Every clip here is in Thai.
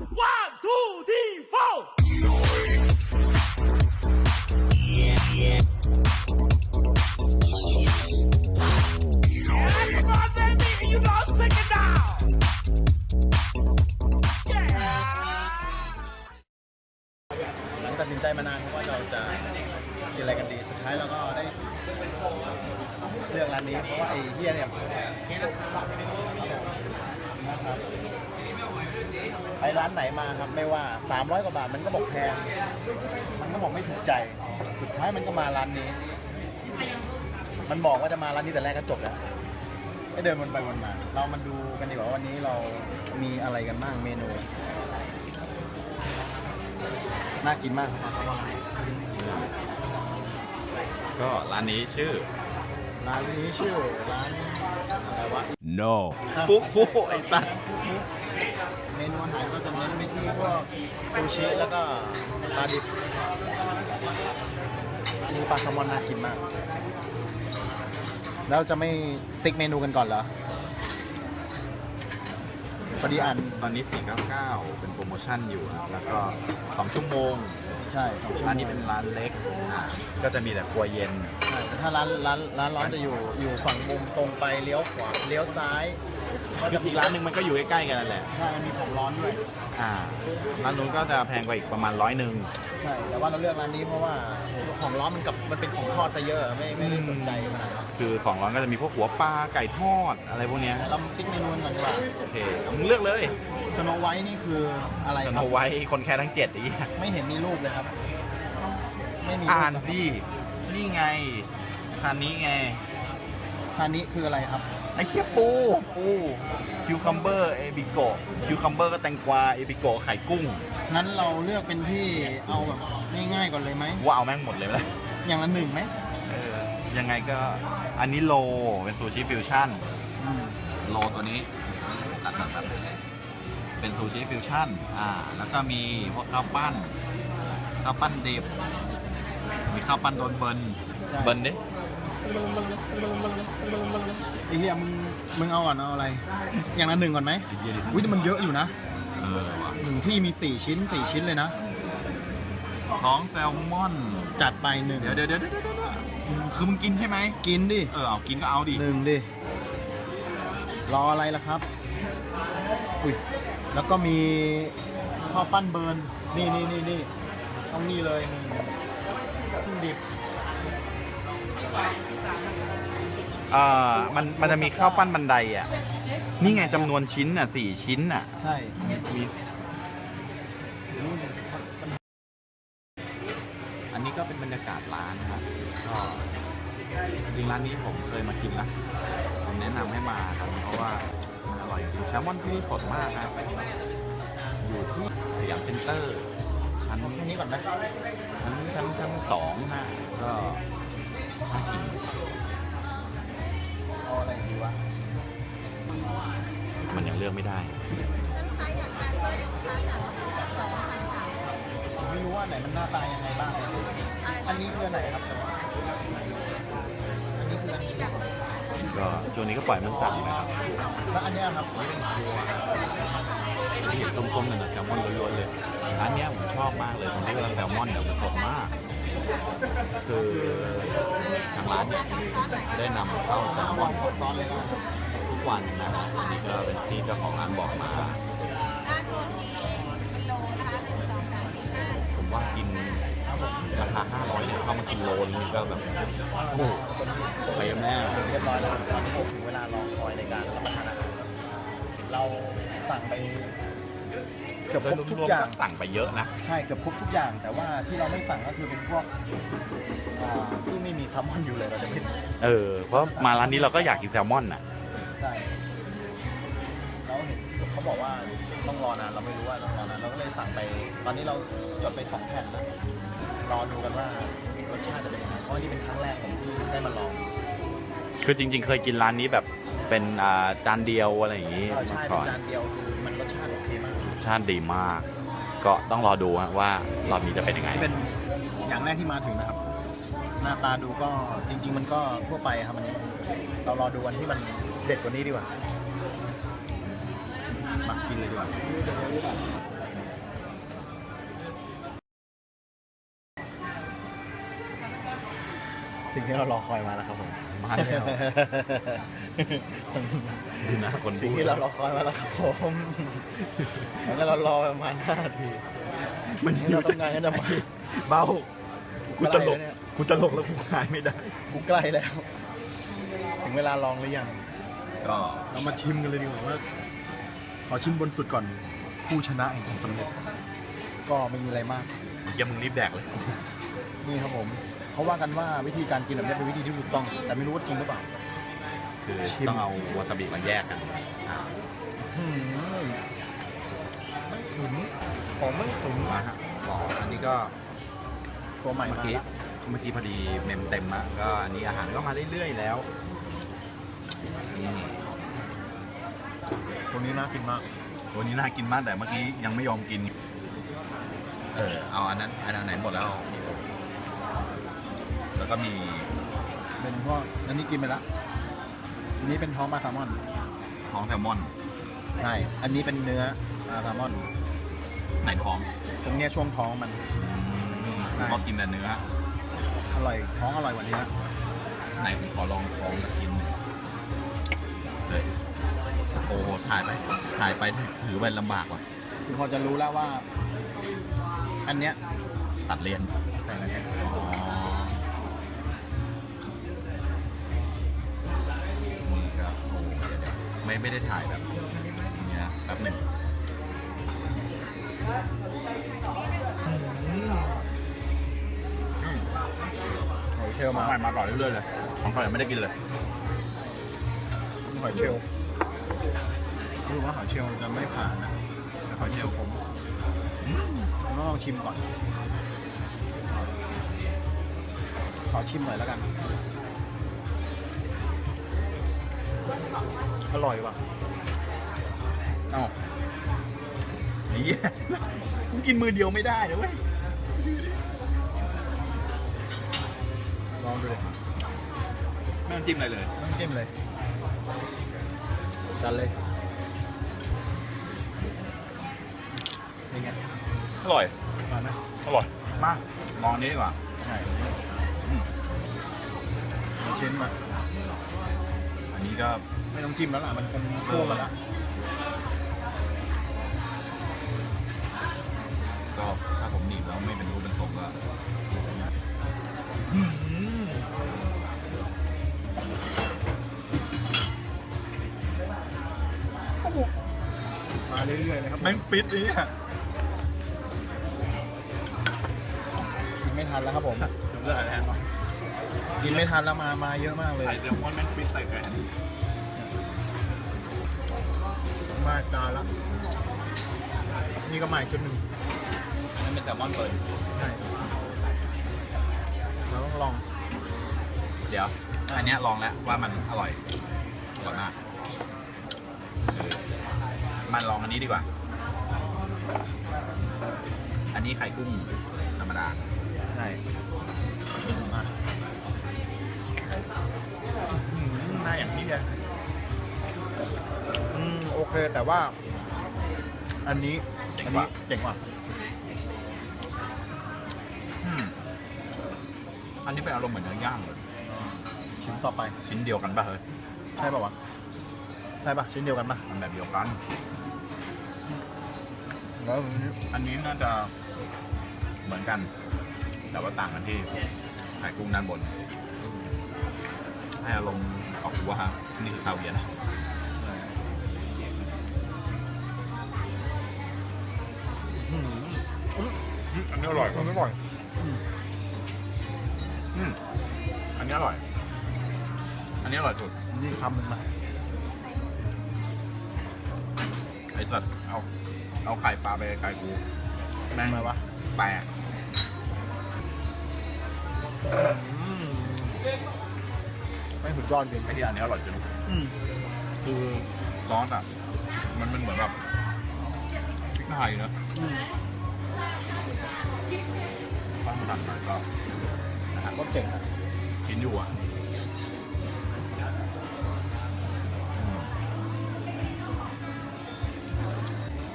One, two, three, four. หลังตัดสินใจมานานว่าเราจะกินอะไรกันดี สุดท้ายเราก็ได้เลือกร้านนี้เพราะว่าไอ้เฮียเนี่ยนะครับ ไปร้านไหนมาครับไม่ว่า 300 กว่าบาทมันก็บอกแพง มันก็บอกไม่ถูกใจ สุดท้ายมันก็มาร้านนี้ มันบอกว่าจะมาร้านนี้แต่แรกก็จบแล้วให้เดินวนไปวนมา เรามาดูกันดีกว่าว่าวันนี้เรามีอะไรกันบ้างเมนู น่ากินมากครับปลาแซลมอนก็ร้านนี้ชื่อร้านนี้ชื่อร้านอะไรวะ No. ฟุกฟุกไอ้สัสเมนู อาหารก็จะเน้นไปที่พวกซูชิแล้วก็ปลาดิบอันนี้ปลาแซลมอนน่ากินมาก แล้วจะไม่ติ๊กเมนูกันก่อนเหรอพอดีอ่าน ตอนนี้ 499 เป็นโปรโมชั่นอยู่ครับแล้วก็ 2 ชั่วโมง ใช่สองชั่วโมงร้านนี้เป็นร้านเล็กอ่าก็จะมีแต่ครัวเย็น ใช่แต่ถ้าร้านร้านร้านร้อนจะอยู่อยู่ฝั่งมุมตรงไปเลี้ยวขวาเลี้ยวซ้ายก็ก็จะอีกร้านหนึ่งมันก็อยู่ใกล้ๆกันนั่นแหละ ใช่มันมีของร้อนด้วย อ่า ร้านนู้นก็จะแพงกว่าอีกประมาณร้อยหนึ่ง ใช่ แต่ว่าเราเลือกร้านนี้เพราะว่าของร้อนมันกับมันเป็นของทอดซะเยอะ ไม่ไม่ได้สนใจขนาดนั้น คือของร้อนก็จะมีพวกหัวปลาไก่ทอดอะไรพวกเนี้ยแต่เราติ๊กเมนูกันก่อนดีกว่าโอเคเอามึงเลือกเลยสโนไวท์นี่คืออะไรสคโนรับไว้คนแค่ทั้งเจ็ดอีกไม่เห็นมีรูปเลยครับ ไม่มีรูปอ่านครับดินี่ไงทานนี้ไงทานนี้คืออะไรครับ ไอ้เคียปูปูคิวคัมเบอร์เอบิโกะคิวคัมเบอร์ก็แตงกวาเอบิโกะไข่กุ้งงั้นเราเลือกเป็นที่เอาแบบง่ายๆก่อนเลยไหมว่าเอาแม่งหมดเลยไหมล่ะอย่างละหนึ่งไหมเออ ยังไงก็อันนี้โลเป็นซูชิฟิวชั่น อืมโลตัวนี้ตัดตัดตัดเป็นซูชิฟิวชั่น อ่า แล้วก็มีพวกข้าวปั้น ข้าวปั้นดิบ มีข้าวปั้นโดนเบิร์นเบิร์นดิไอ้เหี้ยมึงมึงเอาก่อนเอาอะไร อย่างละหนึ่งก่อนไหมไอ้เหี้ยดิวิแต่มันเยอะอยู่นะเออว่ะหนึ่งที่มีสี่ชิ้นสี่ชิ้นเลยนะ ท้องแซลมอน จัดไปหนึ่งเดี๋ยวเดี๋ยวเดี๋ยวเดี๋ยวเดี๋ยว คือมึงกินใช่ไหมกินดิเออเอากินก็เอาดิหนึ่งดิ รออะไรล่ะครับ อุ้ย แล้วก็มีข้าวปั้นเบิร์น นี่นี่นี่นี่ต้องนี่เลยนี่ขึ้นดิบอ่ามันมันจะมีข้าวปั้นบันไดอะ นี่ไงจำนวนชิ้นอะสี่ชิ้นอะ ใช่ มีอันนี้ก็เป็นบรรยากาศร้านนะครับก็ จริงๆร้านนี้ผมเคยมากินนะผมแนะนำให้มาครับเพราะว่ามันอร่อยจริงแซลมอนที่นี่สดมากครับอยู่ที่สยามเซ็นเตอร์ ชั้นเอาแค่นี้ก่อนไหมชั้นชั้นชั้นสองนะก็น่ากินเอาอะไรดีวะมันยังเลือกไม่ได้ผมไม่รู้ว่าไหนมันหน้าตายังไงบ้าง อันนี้คืออนไหนครับ ก็ช่วงนี้ก็ปล่อยมันสั่งนะครับแล้วอันเนี้ยครับที่เห็นส้มๆเนี่ยนะแซลมอนล้วนๆเลยร้านเนี้ยผมชอบมากเลยตรงที่ว่าแซลมอนเนี่ยมันสดมาก คือทางร้านเนี่ยได้นำเข้าแซลมอนซ้อนเลยนะทุกวันนะครับอันนี้ก็เป็นที่เจ้าของร้านบอกมาาคา500เนี่ยเข้ามากินโลนึงก็แบบโอ้โหเต็มแน่เรียบร้อยแล้วตอนนี้ผมถึงเวลารอคอยในการรับประทานอาหารเราสั่งไปเกือบครบทุกรวมอๆย่างก็สั่งไปเยอะนะ ใช่เกือบครบทุกอย่าง แต่ว่าที่เราไม่สั่งก็คือเป็นพวกอ่าที่ไม่มีแซลมอนอยู่เลยเราจะไม่สั่งเออ เพราะมาร้านนี้เราก็อยากกินแซลมอนน่ะ ใช่เราเห็นเขาบอกว่าต้องรอนานเราไม่รู้ว่าต้องรอนานเราก็เลยสั่งไป ตอนนี้เราจดไปสองแผ่นแล้ว รอดูกันว่ารสชาติจะเป็นยังไงเพราะนี่เป็นครั้งแรกผมที่ได้มาลองคือจริง ๆ เคยกินร้านนี้แบบเป็นอ่าจานเดียวอะไรอย่างนี้เออใช่ก่เป็นอนจานเดียวคือมันรสชาติโอเคมากรสชาติดีมาก ก็ต้องรอดูฮะว่ารอบนี้จะเป็นยังไง นี่เป็นอย่างแรกที่มาถึงนะครับ หน้าตาดูก็จริง ๆ มันก็ทั่วไปครับอันนี้ เรารอดูวันที่มันเด็ดกว่านี้ดีกว่ามากินเลยดีกว่า สิ่งที่เรารอคอยมาแล้วครับผมมาแล้วดูหน้าคนสิ่งพูดที่เรารอคอยมาแล้วครับผมแล้วก็เรารอประมาณ5นาทีมันนี่เราต้องการกันจะมาเบากูตลกใกล้แล้วเนี่ยกูตลกแล้วกูหายไม่ได้กูใกล้แล้ว ถึงเวลาลองหรือยังก็เรามาชิมกันเลยดีกว่าว่า ขอชิมบนสุดก่อนผู้ชนะแห่งความสำเร็จก็ไม่มีอะไรมากเยี่ยมึงรีบแดกเลยนี่ครับผม เขาว่ากันว่าวิธีการกินแบบนี้เป็นวิธีที่ถูกต้อง แต่ไม่รู้ว่าจริงหรือเปล่า คือชิมต้องเอาวาซาบิมาแยกกันอ่าหืมไม่ถึงของไม่ถึงมาฮะอ๋ออันนี้ก็ตัวใหม่เมื่อมากี้แล้วเมื่อกี้พอดีเมมเต็มอะก็อันนี้อาหารก็มาเรื่อยๆแล้วนี่ตัวนี้น่ากินมาก ตัวนี้น่ากินมากแต่เมื่อกี้ยังไม่ยอมกิน เออเอาอันนั้นอันไหนหมดแล้ว แล้วก็มีเป็นพวกอันนี้กินไปแล้วอันนี้เป็นท้องปลาแซลมอน ท้องแซลมอน ใช่ อันนี้เป็นเนื้อปลาแซลมอน ไหนท้องตรงเนี้ยช่วงท้องมันผมก็กินแต่เนื้อ อร่อย ท้องอร่อยกว่านี้นะไหนผมขอลองท้องสักชิ้นหนึ่งเลยโอ้โหถ่ายไป ถ่ายไปถือไปลำบากว่ะ คือพอจะรู้แล้วว่า อันเนี้ยตัดเลียนแต่อันเนี้ยอ๋อ ไม่ไม่ได้ถ่ายแบบนี้นะแป๊บหนึ่งหอยเชลล์มามาใหม่มาต่อเรื่อยๆเลย ของก่อนยังไม่ได้กินเลย หอยเชลล์รู้ว่าหอยเชลล์จะไม่ผ่านนะแต่หอยเชลล์ผมผมต้องลองชิมก่อน ขอชิมหน่อยแล้วกัน อร่อยว่ะเอ้าไอ้เหี้ยกูกินมือเดียวไม่ได้นะเว้ย ลองดูเลยไม่ต้องจิ้มอะไรเลยไม่ต้องจิ้มเลยจันเลย เป็นไงอร่อย มาไหมอร่อย มากลองอันนี้ดีกว่าใช่อืมเอาชิ้นมาอันนี้ ก็ไม่ต้องจิ้มแล้วล่ะ มันคงทั่วมาแล้วก็ถ้าผมหนีบแล้วไม่เป็นรูปเป็นทรงก็มาเรื่อยๆเลยครับแม่งปิดนี่อะกินไม่ทันแล้วครับผมเลือดอะไรนะ กินไม่ทันแล้วมา มาเยอะมากเลย ไข่แซลมอนแม่งปิดใส่แขนมาจานละนี่ก็ใหม่จุดหนึ่งนั่นเป็นแซลมอนเปิดใช่เราต้องลอง เดี๋ยว อันเนี้ยลองแล้วว่ามันอร่อยอร่อยมากเออมันลองอันนี้ดีกว่า อันนี้ไข่กุ้งธรรมดา ใช่ มโอเคแต่ว่า อันนี้เจ๋งอันกนี้ว่าเจ๋งกว่าอืมอันนี้เป็นอารมณ์เหมือนเนื้อย่างเลยชิ้นต่อไปชิ้นเดียวกันป่ะเฮ้ยใช่ป่าวะใช่ป่ะชิ้นเดียวกันป่ะมันแบบเดียวกัน แล้วอันนี้น่าจะเหมือนกัน แต่ว่าต่างกันที่ไข่กุ้งด้านบน ให้อารมณ์ออกว่านี่คือคาเวียร์นะ นนี้อร่อยมันไม่บ่อยอืมอันนี้อร่อย อันนี้อร่อยสุด นี่คำหนึ่งมาไอ้สัตว์เอา เอาไข่ปลาไปไก่กูแม่งทำไมวะแปลกไม่สุดยอดเลยไอ้ที่อันนี้อร่อยจริงอืมคือซอสอะ มันมันเหมือนแบบพริกไทยเนอะอืม ต้องตัดหน่อยก็นะฮะก็เจ๋งอะกินอยู่อะ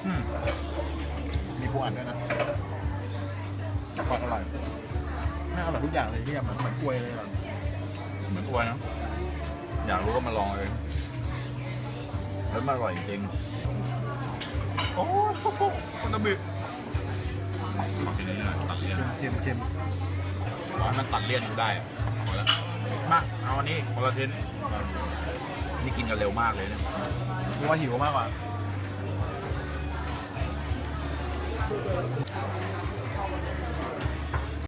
อืมมีปูอัดด้วยนะแต่ก่อนอร่อยแม่งอร่อยทุกอย่างเลยที่เหมือนเหมือนกล้วยเลยอะเหมือนอ้วนนะอยากรู้ก็มาลองเลยแล้วมันอร่อยจริงโอ้โหคนตะบิขอกิ นนี้หน่อยตัดเลี่ยนเค็มเค็มขอให้มันตัดเลี่ยนอยู่ได้อะพอแล้วมาเอาอันนี้คนละทิ้นนี่กินกันเร็วมากเลยเนี่ยมีว่าหิวมากกว่าอ